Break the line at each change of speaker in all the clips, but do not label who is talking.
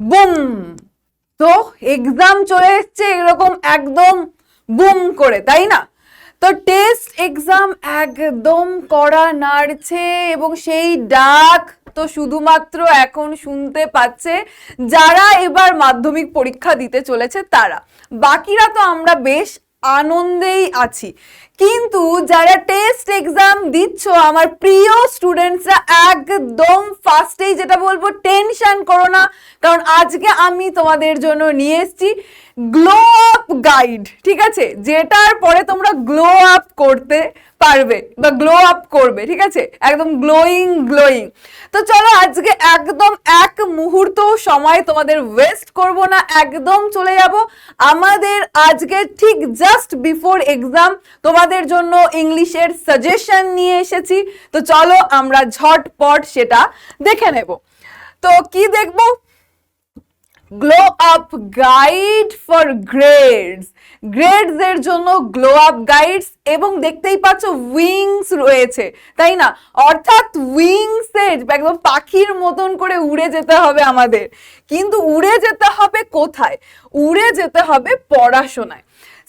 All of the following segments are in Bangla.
বুম। তো এক্সাম চলে এসছে এরকম একদম বুম করে, তাই না? তো টেস্ট এক্সাম একদম কড়া নাড়ছে এবং সেই ডাক তো শুধুমাত্র এখন শুনতে পাচ্ছে যারা এবার মাধ্যমিক পরীক্ষা দিতে চলেছে তারা। বাকিরা তো আমরা বেশ আনন্দেই আছি। কিন্তু যারা টেস্ট এক্সাম দিচ্ছ, আমার প্রিয় স্টুডেন্টসরা একদম ফার্স্টেই যেটা বলব টেনশন করো না। কারণ আজকে আমি তোমাদের জন্য নিয়ে এসেছি গ্লো আপ গাইড ঠিক আছে? যেটার পরে তোমরা গ্লো আপ করতে পারবে বা গ্লো আপ করবে, ঠিক আছে? একদম গ্লোয়িং গ্লোয়িং তো চলো আজকে একদম এক মুহূর্ত সময় তোমাদের ওয়েস্ট করব না, একদম চলে যাব। আমাদের আজকে ঠিক জাস্ট বিফোর এক্সাম তোমাদের জন্য ইংলিশের সাজেশন নিয়ে এসেছি। তো চলো আমরা ঝটপট সেটা দেখে নেব। তো কি দেখব? Glow up guide for grades grades এর জন্য গ্লো আপ গাইডস এবং দেখতেই পাচ্ছ উইংস রয়েছে, তাই না? অর্থাৎ উইংস এর একদম পাখির মতন করে উড়ে যেতে হবে আমাদের। কিন্তু উড়ে যেতে হবে কোথায়? উড়ে যেতে হবে পড়াশোনায়।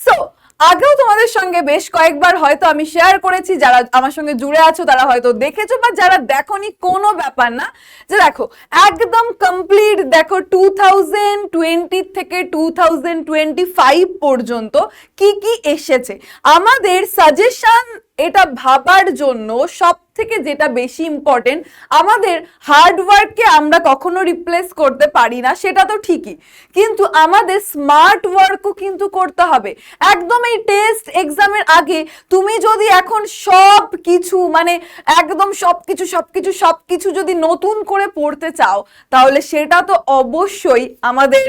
সো আগেও তোমাদের সঙ্গে বেশ কয়েকবার হয়তো আমি শেয়ার করেছি, যারা আমার সঙ্গে জুড়ে আছো তারা হয়তো দেখেছ বা যারা দেখোনি কোনো ব্যাপার না। যে দেখো, একদম কমপ্লিট দেখো টু থাউজেন্ড টোয়েন্টি থেকে টু থাউজেন্ড টোয়েন্টি ফাইভ পর্যন্ত কি কি এসেছে। আমাদের সাজেশন এটা ভাবার জন্য সব থেকে যেটা বেশি ইম্পর্টেন্ট আমাদের হার্ডওয়ার্ককে আমরা কখনো রিপ্লেস করতে পারি না, সেটা তো ঠিকই। কিন্তু আমাদের স্মার্ট ওয়ার্কও কিন্তু করতে হবে। একদম এই টেস্ট এক্সামের আগে তুমি যদি এখন সব কিছু মানে একদম সব কিছু সব কিছু সব কিছু যদি নতুন করে পড়তে চাও, তাহলে সেটা তো অবশ্যই আমাদের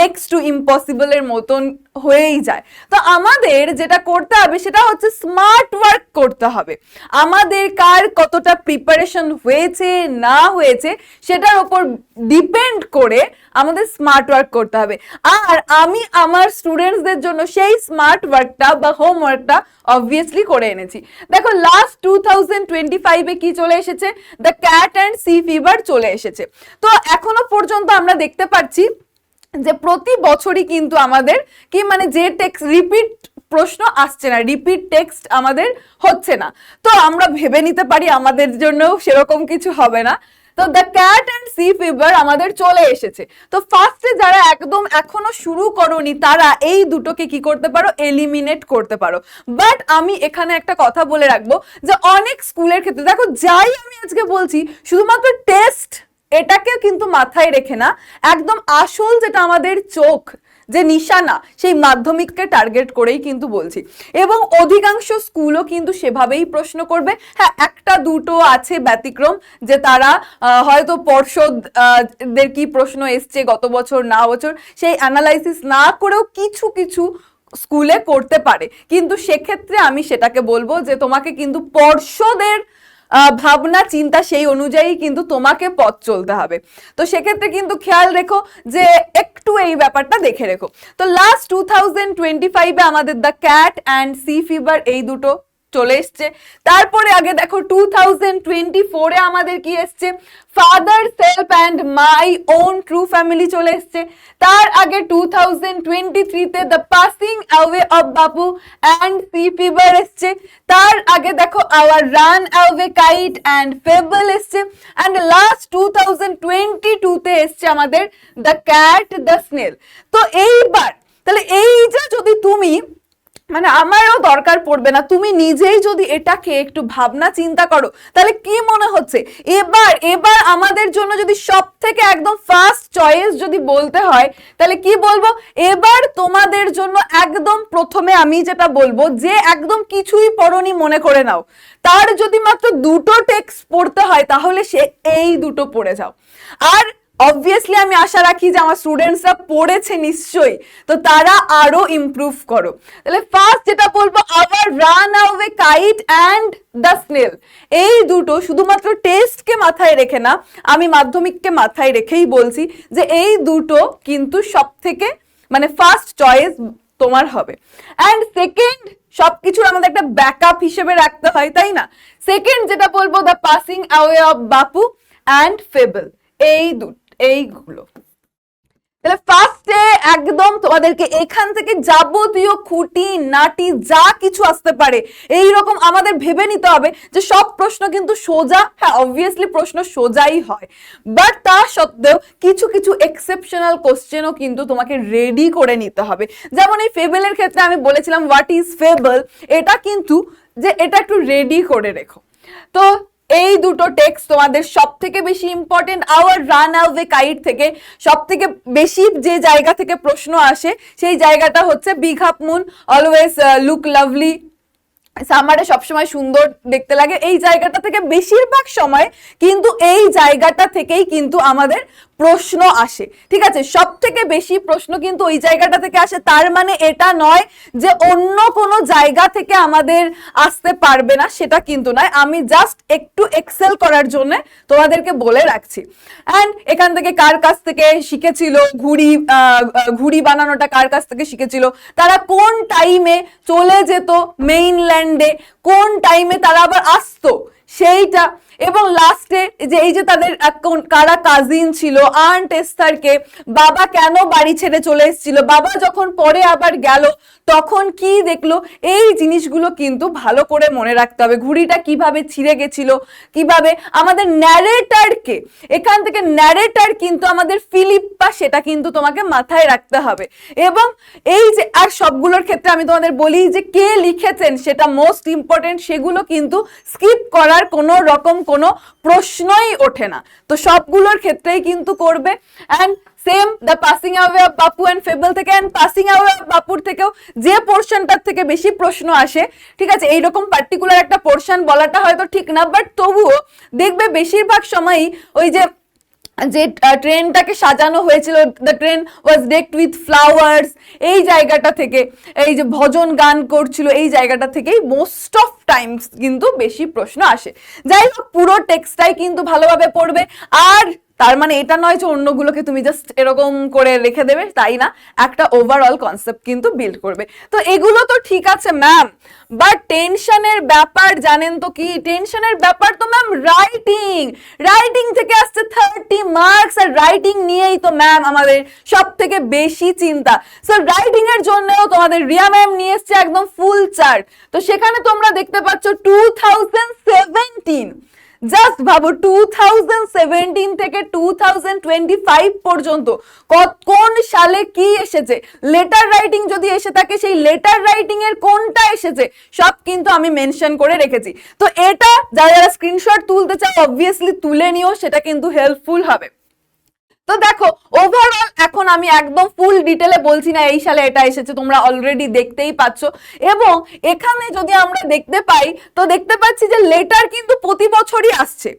নেক্সট টু ইম্পসিবলের মতন হয়েই যায়। তো আমাদের যেটা করতে হবে, সেটা হচ্ছে স্মার্ট ওয়ার্ক করতে হবে। আমাদের কার কতটা প্রিপারেশন হয়েছে, না হয়েছে, সেটার উপর ডিপেন্ড করে আমাদের স্মার্ট ওয়ার্ক করতে হবে। আর আমি আমার স্টুডেন্টসদের জন্য সেই স্মার্ট ওয়ার্কটা বা হোমওয়ার্কটা অবভিয়াসলি করে এনেছি। দেখো লাস্ট টু থাউজেন্ড টোয়েন্টি ফাইভে কি চলে এসেছে? The cat and sea fever চলে এসেছে। তো এখনও পর্যন্ত আমরা দেখতে পাচ্ছি যে প্রতি বছরই কিন্তু আমাদের কি মানে যে টেক্সট রিপিট প্রশ্ন আসছে না রিপিট টেক্সট আমাদের হচ্ছে না। তো আমরা ভেবে নিতে পারি আমাদের জন্য সেরকম কিছু হবে না। তো the cat and sea fever আমাদের চলে এসেছে। তো ফার্স্টে যারা একদম এখনও শুরু করনি, তারা এই দুটোকে কি করতে পারো? এলিমিনেট করতে পারো। বাট আমি এখানে একটা কথা বলে রাখব যে অনেক স্কুলের ক্ষেত্রে, দেখো যাই আমি আজকে বলছি, শুধুমাত্র টেস্ট এটাকে কিন্তু মাথায় রেখে না, একদম আসল যেটা আমাদের চোখ যে নিশানা সেই মাধ্যমিককে টার্গেট করেই কিন্তু বলছি। এবং অধিকাংশ স্কুলও কিন্তু সেভাবেই প্রশ্ন করবে হ্যাঁ একটা দুটো আছে ব্যতিক্রম যে তারা হয়তো পর্ষদ আহ, দের কি প্রশ্ন এসছে গত বছর না বছর সেই অ্যানালাইসিস না করেও কিছু কিছু স্কুলে করতে পারে। কিন্তু সেক্ষেত্রে আমি সেটাকে বলব যে তোমাকে কিন্তু পর্ষদের ভাবনা, চিন্তা সেই অনুযায়ী কিন্তু তোমাকে পথ চলতে হবে। তো সেক্ষেত্রে কিন্তু খেয়াল রেখো যে একটু এই ব্যাপারটা দেখে রেখো। তো লাস্ট টু থাউজেন্ড টোয়েন্টি ফাইভে আমাদের the cat and sea fever এই দুটো চলে এসছে। তারপরে আগে দেখো টু থাউজেন্ড টোয়েন্টি ফোরে আমাদের কি এসছে? Father self and my own true family চলে এসছে। তার আগে টু থাউজেন্ড টোয়েন্টি থ্রিতে the passing away of Bapu and sea fever এসছে। তার আগে দেখো our runaway kite and fable এসছে। And last two thousand twenty টুতে এসছে আমাদের দ্য ক্যাট দ্য স্নেল তো এইবার, তাহলে এইটা যদি তুমি মানে আমারও দরকার পড়বে না। তুমি নিজেই যদি এটাকে একটু ভাবনা চিন্তা করো, তাহলে কি মনে হচ্ছে? এবার এবার আমাদের জন্য যদি সব থেকে একদম ফার্স্ট চয়েস যদি বলতে হয়, তাহলে কি বলব? এবার তোমাদের জন্য একদম প্রথমে আমি যেটা বলব, যে একদম কিছুই পড়নি মনে করে নাও। তার যদি মাত্র দুটো টেক্সট পড়তে হয়, তাহলে সে এই দুটো পড়ে যাও। আর অবভিয়াসলি আমি আশা রাখি যে আমার স্টুডেন্টসরা পড়েছে নিশ্চয়ই। তো তারা আরও ইমপ্রুভ করো। তাহলে ফার্স্ট যেটা বলব আবার runaway kite and the snail এই দুটো শুধুমাত্র টেস্টকে মাথায় রেখে না, আমি মাধ্যমিককে মাথায় রেখেই বলছি যে এই দুটো কিন্তু সব থেকে মানে ফার্স্ট চয়েস তোমার হবে। অ্যান্ড সেকেন্ড সব কিছুর আমাদের একটা ব্যাকআপ হিসেবে রাখতে হয়, তাই না? সেকেন্ড যেটা বলব the passing away of Bapu and fable এই দু এইগুলো। তাহলে ফার্স্টে একদম তোমাদেরকে এখান থেকে যাবতীয় খুঁটি, নাটি, যা কিছু আসতে পারে এই রকম আমাদের ভেবে নিতে হবে যে সব প্রশ্ন কিন্তু সোজা হ্যাঁ অবভিয়াসলি প্রশ্ন সোজাই হয়। বাট তা সত্ত্বেও কিছু কিছু এক্সেপশনাল কোশ্চেনও কিন্তু তোমাকে রেডি করে নিতে হবে। যেমন এই ফেবেলের ক্ষেত্রে আমি বলেছিলাম হোয়াট ইজ ফেবল এটা কিন্তু, যে এটা একটু রেডি করে রেখো। তো এই দুটো টেক্সট তোমাদের সব থেকে বেশি important our runaway kite থেকে সব থেকে বেশি যে জায়গা থেকে প্রশ্ন আসে, সেই জায়গাটা হচ্ছে বিঘাপ মুন অলওয়েজ লুক লাভলি সামারে সবসময় সুন্দর দেখতে লাগে। এই জায়গাটা থেকে বেশিরভাগ সময় কিন্তু এই জায়গাটা থেকেই কিন্তু আমাদের প্রশ্ন আসে। ঠিক আছে? সব থেকে বেশি প্রশ্ন কিন্তু ওই জায়গাটা থেকে আসে। তার মানে এটা নয় যে অন্য কোনো জায়গা থেকে আমাদের আসতে পারবে না, সেটা কিন্তু নয়। আমি জাস্ট একটু এক্সেল করার জন্য তোমাদেরকে বলে রাখছি। অ্যান্ড এখান থেকে কার কাছ থেকে শিখেছিল? ঘুড়ি ঘুড়ি বানানোটা কার কাছ থেকে শিখেছিল? তারা কোন টাইমে চলে যেত? মেইনল্যান্ডে কোন টাইমে তারা আবার আসতো? সেইটা এবং লাস্টে যে এই যে তাদের কারা কাজিন ছিল আন্ট এস্থারকে বাবা কেন বাড়ি ছেড়ে চলে এসেছিল, বাবা যখন পরে আবার গেল, তখন কি দেখল? এই জিনিসগুলো কিন্তু ভালো করে মনে রাখতে হবে। ঘুড়িটা কীভাবে ছিঁড়ে গেছিল, কীভাবে আমাদের ন্যারেটারকে এখান থেকে ন্যারেটার কিন্তু আমাদের ফিলিপ্পা, সেটা কিন্তু তোমাকে মাথায় রাখতে হবে। এবং এই যে, আর সবগুলোর ক্ষেত্রে আমি তোমাদের বলি যে কে লিখেছেন সেটা মোস্ট ইম্পর্টেন্ট সেগুলো কিন্তু স্কিপ করার কোনো রকম কোনো প্রশ্নই ওঠে না। তো সবগুলোর ক্ষেত্রেই কিন্তু করবে। And same the passing away of Bapu and fable থেকে অ্যান্ড পাসিং অ্যাওয়ে অফ বাপুর থেকেও যে পোর্শনটার থেকে বেশি প্রশ্ন আসে, ঠিক আছে, এইরকম পার্টিকুলার একটা পোর্শন বলাটা হয়তো ঠিক না বাট তবুও দেখবে বেশিরভাগ সময়ই ওই যে যে ট্রেনটাকে সাজানো হয়েছিল the train was decked with flowers এই জায়গাটা থেকে, এই যে ভজন গান করছিল, এই জায়গাটা থেকেই মোস্ট অফ টাইমস কিন্তু বেশি প্রশ্ন আসে। যাই হোক, পুরো টেক্সটাই কিন্তু ভালোভাবে পড়বে। আর তার মানে এটা নয় যে অন্যগুলোকে তুমি জাস্ট এরকম করে রেখে দেবে, তাই না? একটা ওভারঅল কনসেপ্ট কিন্তু বিল্ড করবে। তো এগুলো তো ঠিক আছে ম্যাম বাট টেনশনের ব্যাপার জানেন তো কি? টেনশনের ব্যাপার তো ম্যাম রাইটিং রাইটিং থেকে আসছে থার্টি মার্কস আর রাইটিং নিয়েই তো ম্যাম আমাদের সব থেকে বেশি চিন্তা। সো রাইটিং এর জন্যও তোমাদের রিয়া ম্যাম নিয়ে এসছে একদম ফুল চার্ট তো সেখানে তোমরা দেখতে পাচ্ছ টু থাউজেন্ড সেভেন্টিন জাস্ট ভাবো টু থাউজেন্ড থেকে টু থাউজেন্ড টোয়েন্টি ফাইভ পর্যন্ত কোন সালে কি এসেছে? লেটার রাইটিং যদি এসে থাকে, সেই লেটার রাইটিং এর কোনটা এসেছে? সব কিন্তু আমি মেনশন করে রেখেছি। তো এটা যারা যারা স্ক্রিনশট তুলতে চাও অবভিয়াসলি তুলে নিও, সেটা কিন্তু হেল্পফুল হবে। তো দেখো ওভারঅল এখন আমি একদম ফুল ডিটেলে বলছি না, এই সালে এটা এসেছে, তোমরা অলরেডি দেখতেই পাচ্ছ। এবং এখানে যদি আমরা দেখতে পাই, তো দেখতে পাচ্ছি যে লেটার কিন্তু প্রতি বছরই আসছে।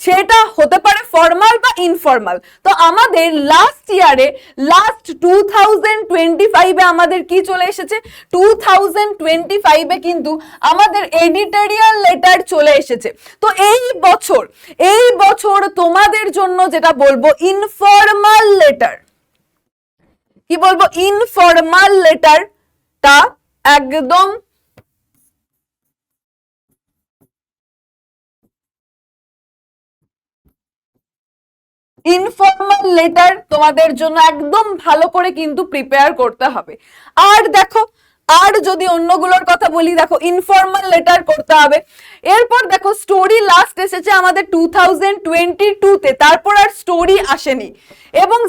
সেটা হতে পারে ফর্মাল বা ইনফর্মাল তো আমাদের লাস্ট ইয়ারে লাস্ট টু থাউজেন্ড টোয়েন্টি ফাইভে আমাদের কি চলে এসেছে? টু থাউজেন্ড টোয়েন্টি ফাইভে কিন্তু আমাদের এডিটোরিয়াল লেটার চলে এসেছে। তো এই বছর এই বছর তোমাদের জন্য যেটা বলব ইনফর্মাল লেটার কি বলব? ইনফর্মাল লেটার তা একদম ইনফর্মাল লেটার তোমাদের জন্য একদম ভালো করে কিন্তু প্রিপেয়ার করতে হবে। আর দেখো, আর যদি অন্যগুলোর কথা বলি, দেখো ইনফর্মাল লেটার করতে হবে। এরপর দেখো স্টোরি লাস্ট এসেছে আমাদের টু থাউজেন্ড টোয়েন্টি টুতে তারপর আর স্টোরি আসেনি। এবং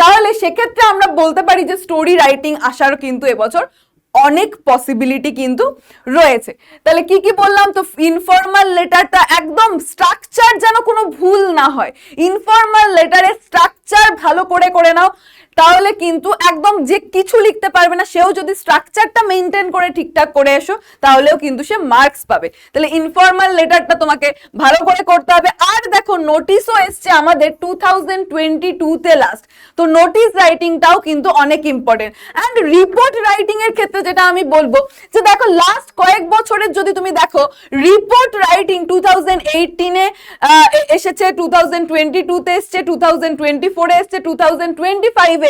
তাহলে সেক্ষেত্রে আমরা বলতে পারি যে স্টোরি রাইটিং আসার কিন্তু এবছর অনেক পসিবিলিটি কিন্তু রয়েছে। তাহলে কি কি বললাম? তো ইনফর্মাল লেটারটা একদম স্ট্রাকচার যেন কোনো ভুল না হয়। ইনফর্মাল লেটারের স্ট্রাকচার ভালো করে করে নাও, তাহলে কিন্তু একদম যে কিছু লিখতে পারবে না, সেও যদি স্ট্রাকচারটা মেনটেন করে ঠিকঠাক করে এসো, তাহলেও কিন্তু সে মার্কস পাবে। তাহলে ইনফর্মাল লেটারটা তোমাকে ভালো করে করতে হবে। আর দেখো নোটিশও এসছে আমাদের টু থাউজেন্ড টোয়েন্টি টুতে লাস্ট তো নোটিশ রাইটিংটাও কিন্তু অনেক ইম্পর্টেন্ট অ্যান্ড রিপোর্ট রাইটিং এর ক্ষেত্রে যেটা আমি বলব, যে দেখো লাস্ট কয়েক বছরের যদি তুমি দেখো রিপোর্ট রাইটিং টু থাউজেন্ড এইটিনে এসেছে টু থাউজেন্ড টোয়েন্টি টুতে এসছে টু থাউজেন্ড টোয়েন্টি ফোরে এসছে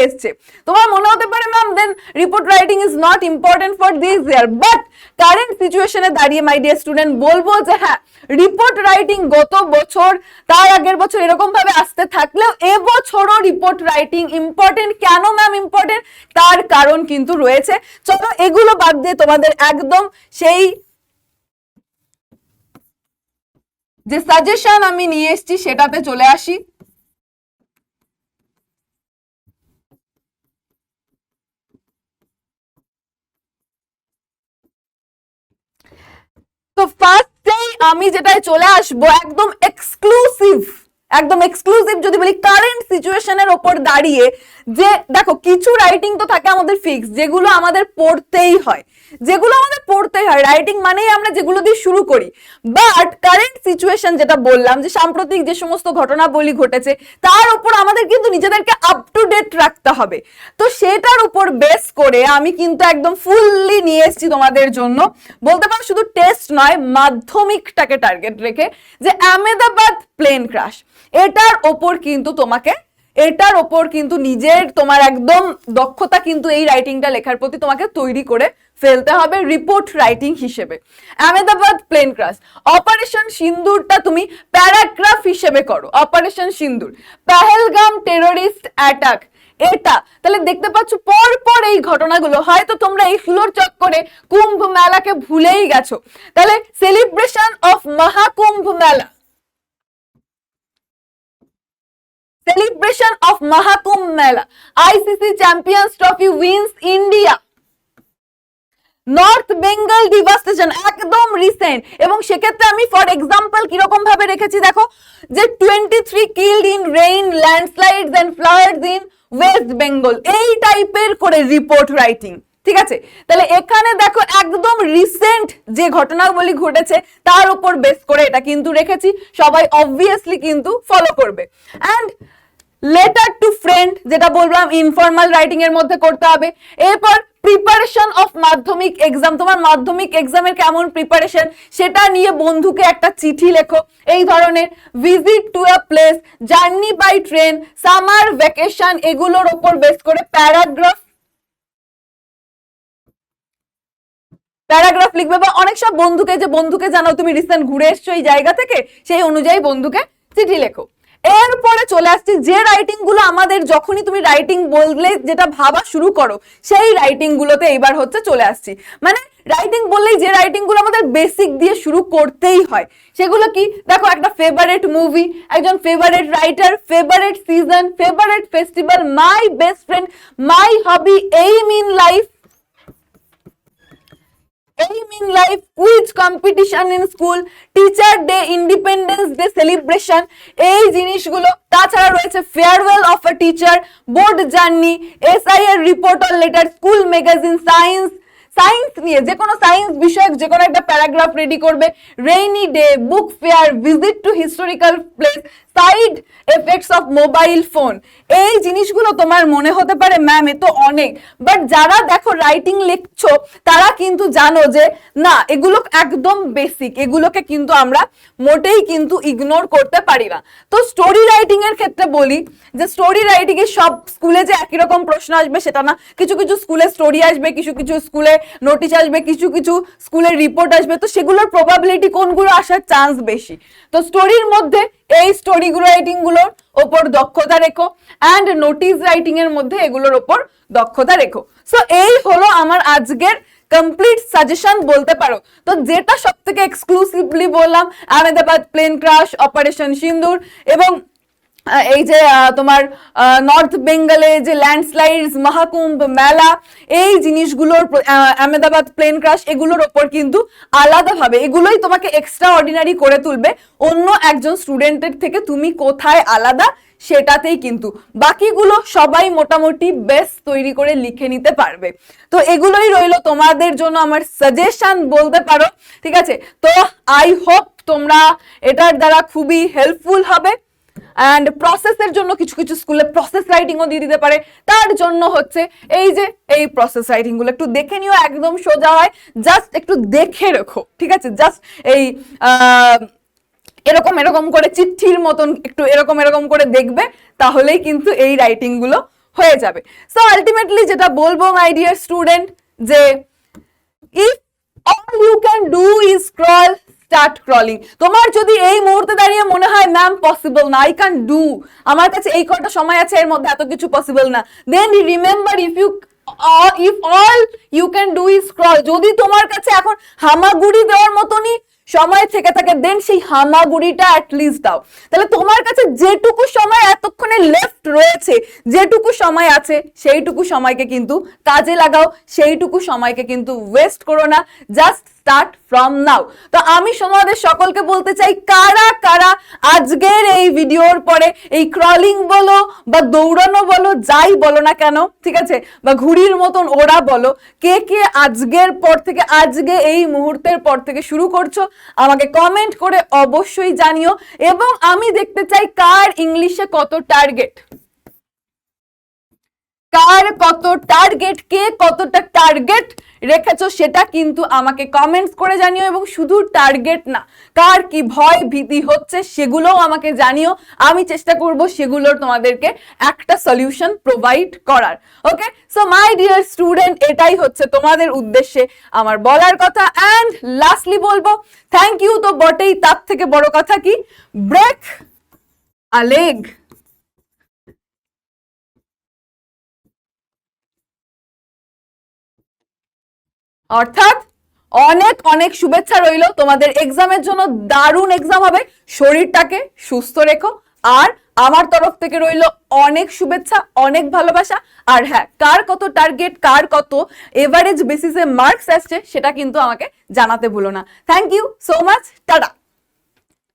এসছে। তোমার মনে হতে পারে ma'am then report writing is not important for this year but current সিচুয়েশনে দাঁড়িয়ে মাই ডিয়ার স্টুডেন্ট বলব যে হ্যাঁ রিপোর্ট রাইটিং গত বছর, তার আগের বছর এরকম ভাবে আসতে থাকলেও এবছরও রিপোর্ট রাইটিং ইম্পর্টেন্ট কেন ম্যাম ইম্পর্টেন্ট তার কারণ কিন্তু রয়েছে। চলো, এগুলো বাদ দিয়ে তোমাদের একদম সেই যে সাজেশন আমি নিয়ে এসেছি, সেটাতে চলে আসি। তো ফার্স্টেই আমি যেটায় চলে আসব একদম এক্সক্লুসিভ একদম এক্সক্লুসিভ যদি বলি কারেন্ট সিচুয়েশনের ওপর দাঁড়িয়ে যে, দেখো, কিছু রাইটিং তো থাকে আমাদের ফিক্স যেগুলো আমাদের পড়তেই হয়। যেগুলো আমাদের পড়তেই হয় রাইটিং মানেই আমরা যেগুলো দিয়ে শুরু করি। বাট কারেন্ট সিচুয়েশন যেটা বললাম, যে সাম্প্রতিক যে সমস্ত ঘটনাবলী ঘটেছে, তার উপর আমাদের কিন্তু নিজেদেরকে আপ টু ডেট রাখতে হবে। তো সেটার উপর বেস করে আমি কিন্তু একদম ফুললি নিয়ে এসেছি তোমাদের জন্য। বলতে পারো শুধু টেস্ট নয়, মাধ্যমিকটাকে টার্গেট রেখে, যে আহমেদাবাদ প্লেন ক্রাশ এটার ওপর কিন্তু তোমাকে, এটার ওপর কিন্তু নিজের তোমার একদম দক্ষতা কিন্তু এই রাইটিংটা লেখার প্রতি তোমাকে তৈরি করে ফেলতে হবে রিপোর্ট রাইটিং হিসেবে। আহমেদাবাদ প্লেন ক্রাশ অপারেশন সিন্দুরটা তুমি প্যারাগ্রাফ হিসেবে করো। Operation Sindoor. Pahalgam terrorist attack এটা, তাহলে দেখতে পাচ্ছ পর পর এই ঘটনাগুলো, হয়তো তোমরা এই ফ্লোর চক্করে কুম্ভ মেলাকে ভুলেই গেছো। তাহলে সেলিব্রেশন অফ মহাকুম্ভ মেলা। Celebration of Mahakumbh Mela. ICC Champions Trophy wins India. North Bengal devastation একদম রিসেন্ট এবং সেক্ষেত্রে আমি ফর এক্সাম্পল কীরকম ভাবে রেখেছি, দেখো, যে twenty three killed in rain landslides and floods in west Bengal এই টাইপের করে রিপোর্ট রাইটিং ঠিক আছে? তাহলে এখানে দেখো একদম রিসেন্ট যে ঘটনাগুলি ঘটেছে, তার উপর বেস করে এটা কিন্তু রেখেছি। সবাই অবভিয়াসলি কিন্তু ফলো করবে। অ্যান্ড লেটার টু ফ্রেন্ড যেটা বললাম ইনফর্মাল রাইটিং এর মধ্যে করতে হবে। এরপর প্রিপারেশন অফ মাধ্যমিক এক্সাম তোমার মাধ্যমিক এক্সামের কেমন প্রিপারেশন সেটা নিয়ে বন্ধুকে একটা চিঠি লেখো। এই ধরনের visit to a place journey by train summer vacation এগুলোর ওপর বেস করে প্যারাগ্রাফ প্যারাগ্রাফ লিখবে বা অনেক সব বন্ধুকে, যে বন্ধুকে জানাও তুমি রিসেন্ট ঘুরে এসছো এই জায়গা থেকে, সেই অনুযায়ী বন্ধুকে চিঠি লেখো। এরপরে চলে আসছে যে রাইটিংগুলো আমাদের যখনই তুমি রাইটিং বললে যেটা ভাবা শুরু করো, সেই রাইটিং গুলোতে এইবার হচ্ছে চলে আসছি। মানে রাইটিং বললেই যে রাইটিংগুলো আমাদের বেসিক দিয়ে শুরু করতেই হয়। সেগুলো কি? দেখো একটা ফেভারেট মুভি একজন favourite writer favourite season favourite festival my best friend my hobby aim in life aim in life, quiz competition in school, teacher day, independence day celebration এই জিনিসগুলো তাছাড়া রয়েছে farewell of a teacher board journey sir report or letter school magazine science science নিয়ে, যে কোনো সায়েন্স বিষয়ক যে কোনো একটা প্যারাগ্রাফ রেডি করবে rainy day book fair visit to historical place side effects of mobile phone এই জিনিসগুলো তোমার মনে হতে পারে ম্যাম এ তো অনেক। বাট যারা দেখো রাইটিং লিখছো, তারা কিন্তু জানো যে, না, এগুলো একদম বেসিক এগুলোকে কিন্তু আমরা মোটেই কিন্তু ইগনোর করতে পারি না। তো স্টোরি রাইটিং এর ক্ষেত্রে বলি যে স্টোরি রাইটিং এ সব স্কুলে যে একই রকম প্রশ্ন আসবে, সেটা না। কিছু কিছু স্কুলে স্টোরি আসবে, কিছু কিছু স্কুলে নোটিশ আসবে, কিছু কিছু স্কুলের রিপোর্ট আসবে, তো সেগুলোর প্রবাবিলিটি কোনগুলো আসার চান্স বেশি? তো স্টোরির মধ্যে এই স্টোরি রাইটিংগুলোর ওপর দক্ষতা রেখো অ্যান্ড নোটিস রাইটিং এর মধ্যে এগুলোর ওপর দক্ষতা রেখো। সো এই হলো আমার আজকের কমপ্লিট সাজেশন বলতে পারো। তো যেটা সব থেকে এক্সক্লুসিভলি বললাম Ahmedabad plane crash operation Sindoor এবং এই যে তোমার নর্থ বেঙ্গলে যে ল্যান্ডস্লাইডস মহাকুম্ভ মেলা এই জিনিসগুলোর আহমেদাবাদ প্লেন ক্রাশ এগুলোর ওপর কিন্তু আলাদাভাবে, এগুলোই তোমাকে এক্সট্রা অর্ডিনারি করে তুলবে। অন্য একজন স্টুডেন্টের থেকে তুমি কোথায় আলাদা, সেটাতেই কিন্তু। বাকিগুলো সবাই মোটামুটি বেস্ট তৈরি করে লিখে নিতে পারবে। তো এগুলোই রইল তোমাদের জন্য আমার সাজেশন বলতে পারো। ঠিক আছে? তো আই হোপ তোমরা এটার দ্বারা খুবই হেল্পফুল হবে। অ্যান্ড প্রসেসের জন্য কিছু কিছু স্কুলে প্রসেস রাইটিংও দিয়ে দিতে পারে। তার জন্য হচ্ছে এই যে, এই প্রসেস রাইটিংগুলো একটু দেখে নিও, একদম সোজা হয়। জাস্ট একটু দেখে রেখো, ঠিক আছে? জাস্ট এই এরকম এরকম করে চিঠির মতন একটু এরকম এরকম করে দেখবে, তাহলেই কিন্তু এই রাইটিংগুলো হয়ে যাবে। সো আলটিমেটলি যেটা বলব মাই ডিয়ার স্টুডেন্ট যে if all you can do is crawl start crawling তোমার যদি এই মুহূর্তে দাঁড়িয়ে মনে হয় ম্যাম পসিবল না আই ক্যান ডু আমার কাছে এই কটা সময় আছে, এর মধ্যে এত কিছু পসিবল না। Then remember if you if all you can do is crawl যদি তোমার কাছে এখন হামাগুড়ি দেওয়ার মতনই সময় থেকে থাকে দেন সেই হামাগুড়িটা অ্যাটলিস্ট দাও। তাহলে তোমার কাছে যেটুকু সময় এতক্ষণে লেফট রয়েছে, যেটুকু সময় আছে, সেইটুকু সময়কে কিন্তু কাজে লাগাও, সেইটুকু সময়কে কিন্তু ওয়েস্ট করো না। জাস্ট স্টার্ট ফ্রম নাও তো আমি তোমাদের সকলকে বলতে চাই, কারা কারা আজকের এই ভিডিওর পরে এই ক্রলিং বলো বা দৌড়ানো বলো, যাই বলো না কেন, ঠিক আছে? বা ঘুড়ির মতন ওরা বলো, কে কে আজকের পর থেকে, আজকে এই মুহূর্তের পর থেকে শুরু করছ, আমাকে কমেন্ট করে অবশ্যই জানিও। এবং আমি দেখতে চাই, কার ইংলিশে কত টার্গেট কার কত টার্গেট কে কতটা টার্গেট রেখেছো সেটা কিন্তু আমাকে কমেন্টস করে জানিও এবং শুধু টার্গেট না, কার কি ভয় ভীতি হচ্ছে সেগুলোও আমাকে জানিও। আমি চেষ্টা করব সেগুলোর তোমাদেরকে একটা সলিউশন প্রোভাইড করার okay so my dear student এটাই হচ্ছে তোমাদের উদ্দেশ্যে আমার বলার কথা। অ্যান্ড লাস্টলি বলব থ্যাংক ইউ তো বটেই, তার থেকে বড় কথা কি? ব্রেক আলেগ অর্থাৎ অনেক অনেক শুভেচ্ছা রইল। তোমাদের এক্সামের জন্য দারুণ এক্সাম হবে। শরীরটাকে সুস্থ রেখো। আর আমার তরফ থেকে রইল অনেক শুভেচ্ছা, অনেক ভালোবাসা। আর হ্যাঁ কার কত টার্গেট কার কত এভারেজ বেসিসে মার্কস আসছে, সেটা কিন্তু আমাকে জানাতে ভুলো না। Thank you so much tata